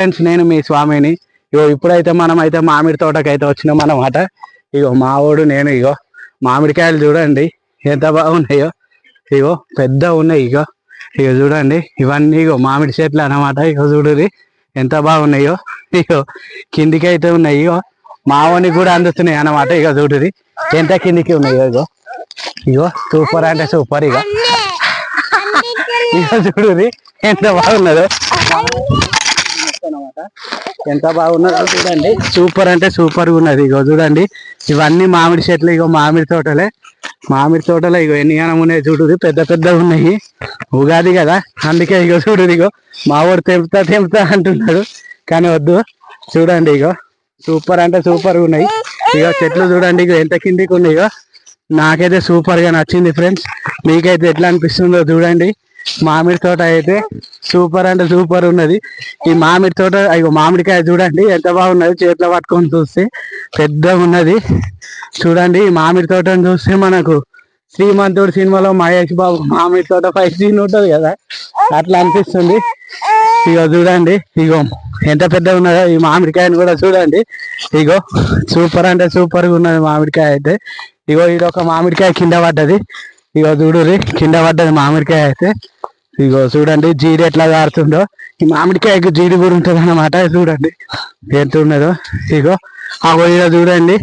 Friends నేను మీ స్వామిని. ఇగో ఇప్పుడైతే మనం అయితే మామిడి తోటకి అయితే వచ్చినాం అన్నమాట. ఇగో మావోడు నేను ఇగో మామిడికాయలు చూడండి. ఎంత బాగున్నాయో. ఇగో పెద్ద ఉన్నాయి ఇగో. ఇగో చూడండి. ఇవన్నీ ఇగో మామిడి చెట్లు అన్నమాట. ఇగో చూడురి ఎంత బాగున్నాయో. ఇగో కిందికి అయితే ఉన్నాయి ఇగో. మావోనికి కూడా అందుతున్నాయి అన్నమాట. ఇగో చూడురి ఎంత కిందికి ఉన్నాయో ఇగో. ఇగో సూపర్ అంటే సూపర్ ఇగో. ఇగో చూడురి ఎంత బాగున్నదో. ఎంత బాగున్నదో చూడండి. సూపర్ అంటే సూపర్గా ఉన్నది. ఇగో చూడండి. ఇవన్నీ మామిడి చెట్లు ఇగో మామిడి తోటలే. మామిడి తోటలో ఇగో ఎన్ని గనం ఉన్నాయి చూడుది. పెద్ద పెద్ద ఉన్నాయి. ఉగాది కదా అందుకే ఇగో చూడు ఇగో. మావాడు తెంపుతా తెంపుతా అంటున్నాడు. కానీ వద్దు. చూడండి ఇగో. సూపర్ అంటే సూపర్ ఉన్నాయి. ఇగో చెట్లు చూడండి ఇగో ఎంత కిందికి ఉన్నాయి ఇగో. నాకైతే సూపర్గా నచ్చింది ఫ్రెండ్స్ మీకైతే ఎట్లా అనిపిస్తుందో చూడండి. మామిడి తోట అయితే సూపర్ అంటే సూపర్ ఉన్నది. ఈ మామిడి తోట అయ్యో మామిడికాయ చూడండి ఎంత బాగున్నది. చేతిలో పట్టుకొని చూస్తే పెద్దగా ఉన్నది. చూడండి ఈ మామిడి తోటను చూస్తే మనకు శ్రీమంతుడు సినిమాలో మహేష్ బాబు మామిడి తోట ఫైవ్ సీన్ ఉంటుంది కదా? అట్లా అనిపిస్తుంది. ఇగో చూడండి ఇగో ఎంత పెద్ద ఉన్నదో ఈ మామిడికాయని కూడా చూడండి. ఇగో సూపర్ అంటే సూపర్గా ఉన్నది మామిడికాయ అయితే. ఇగో ఇది ఒక మామిడికాయ కింద పడ్డది. ఇగో చూడురి కింద పడ్డది మామిడికాయ అయితే. ఇగో చూడండి జీడి ఎట్లా కారుతుందో. ఈ మామిడికాయకు జీడి కూడా ఉంటుంది అన్నమాట చూడండి. ఎంత ఉన్నదో. ఇగో ఆ ఇగో చూడండి.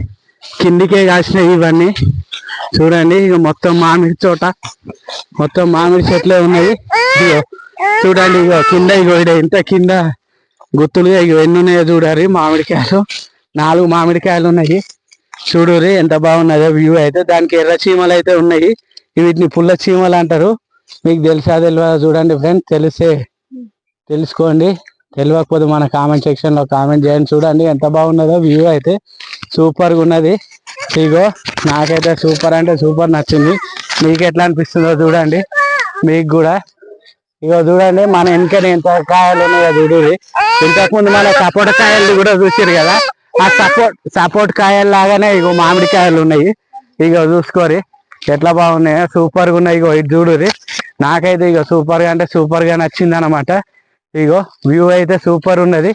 కిందికే కాసినాయి ఇవన్నీ. చూడండి ఇక మొత్తం మామిడి చోట మొత్తం మామిడి చెట్లే ఉన్నాయి ఇగో చూడండి ఇగో కింద ఇగో ఈడ ఇంత కింద గుత్తులుగా ఇగో ఎన్ని ఉన్నాయో చూడాలి. మామిడికాయలు నాలుగు మామిడికాయలు ఉన్నాయి. చూడురి ఎంత బాగున్నదో వ్యూ అయితే. దానికి ఎర్ర చీమలు అయితే ఉన్నాయి. వీటిని పుల్ల చీమలు అంటారు. మీకు తెలుసా తెలియదా చూడండి ఫ్రెండ్స్ తెలిసే తెలుసుకోండి. తెలియకపోతే మన కామెంట్ సెక్షన్లో కామెంట్ చేయండి. చూడండి ఎంత బాగున్నదో వ్యూ అయితే. సూపర్గా ఉన్నది. ఇగో నాకైతే సూపర్ అంటే సూపర్ నచ్చింది. మీకు ఎట్లా అనిపిస్తుందో చూడండి. మీకు కూడా. ఇగో చూడండి మన వెనకనే ఎంత కాయలు ఉన్నాయో చూడండి. ఇంతకు ముందు మన సపోట కాయలు కూడా చూసారు కదా. ఆ సపోర్ట్ సపోర్ట్ కాయలు లాగానే ఇగో మామిడి కాయలు ఉన్నాయి. ఇగో చూసుకోరి. ఎట్లా బాగున్నాయో సూపర్గా ఉన్నాయి. ఇగో ఇటు చూడురి నాకైతే ఇగో సూపర్గా అంటే సూపర్గా నచ్చింది అనమాట ఇగో వ్యూ అయితే సూపర్ ఉన్నది.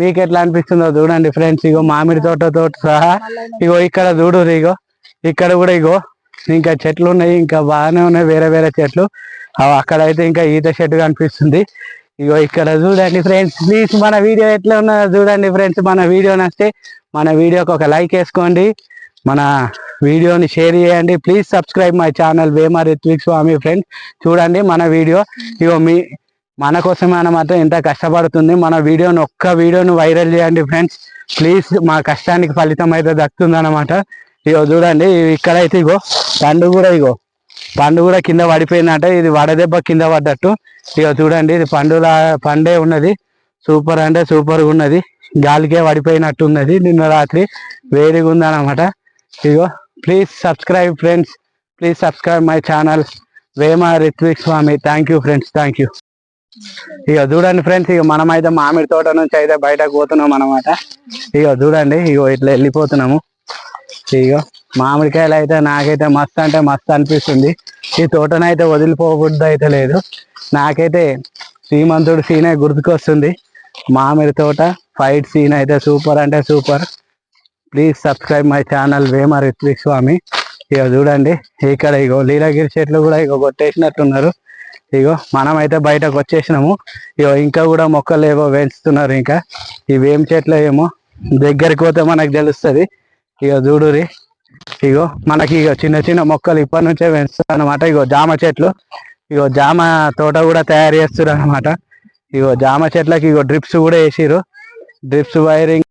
మీకు ఎట్లా అనిపిస్తుందో చూడండి ఫ్రెండ్స్ ఇగో మామిడి తోటతో సహా ఇగో ఇక్కడ చూడురి ఇగో. ఇక్కడ కూడా ఇగో ఇంకా చెట్లు ఉన్నాయి ఇంకా బాగానే ఉన్నాయి వేరే వేరే చెట్లు. అవి అక్కడ అయితే ఇంకా ఈత చెట్టు కనిపిస్తుంది. ఇగో ఇక్కడ చూడండి ఫ్రెండ్స్ ప్లీజ్ మన వీడియో ఎట్లా ఉన్నదో చూడండి ఫ్రెండ్స్ మన వీడియో నచ్చితే మన వీడియోకి ఒక లైక్ వేసుకోండి. మన వీడియోని షేర్ చేయండి. Please subscribe my channel Vema Rithvik Swamy friends చూడండి మన వీడియో. ఇగో మీ మన కోసమే మాత్రం ఎంత కష్టపడుతుంది. మన వీడియోని ఒక్క వీడియోని వైరల్ చేయండి ఫ్రెండ్స్ ప్లీజ్ మా కష్టానికి ఫలితం అయితే దక్కుతుందన్నమాట ఇగో చూడండి ఇక్కడైతే ఇగో పండు కూడా ఇగో పండు కూడా కింద పడిపోయిందంట. ఇది వడదెబ్బ కింద పడ్డట్టు. ఇగో చూడండి ఇది పండులా పండే ఉన్నది. సూపర్ అంటే సూపర్గా ఉన్నది. గాలికే పడిపోయినట్టు ఉన్నది. నిన్న రాత్రి వేడిగా ఉందన్నమాట. ఇగో please subscribe friends please subscribe my channel Vema Rithvik Swamy thank you friends thank you ఇక చూడండి ఫ్రెండ్స్ ఇక మనమైతే మామిడి తోట నుంచి అయితే బయటకు పోతున్నాం అనమాట ఇక చూడండి ఇగో ఇట్లా వెళ్ళిపోతున్నాము. ఇగో మామిడికాయలు అయితే నాకైతే మస్తు అంటే మస్తు అనిపిస్తుంది. ఈ తోటనైతే వదిలిపోబుద్ది అయితే లేదు. నాకైతే శ్రీమంతుడు సీనే గుర్తుకొస్తుంది. మామిడి తోట ఫైట్ సీన్ అయితే సూపర్ అంటే super. Please subscribe my channel Vema Rithvik Swamy ఇక చూడండి ఇక్కడ ఇగో లీలగిరి చెట్లు కూడా ఇగో కొట్టేసినట్టున్నారు. ఇగో మనమైతే బయటకు వచ్చేసినాము. ఇగో ఇంకా కూడా మొక్కలు ఏవో పెంచుతున్నారు ఇంకా. ఇవేం చెట్లు ఏమో దగ్గరికి పోతే మనకు తెలుస్తుంది. ఇక చూడురి ఇగో మనకి ఇగో చిన్న చిన్న మొక్కలు ఇప్పటి నుంచే పెంచుతారు అనమాట ఇగో జామ చెట్లు. ఇగో జామ తోట కూడా తయారు చేస్తారు అనమాట ఇగో జామ చెట్లకి ఇగో డ్రిప్స్ కూడా వేసిరు డ్రిప్స్ వైరింగ్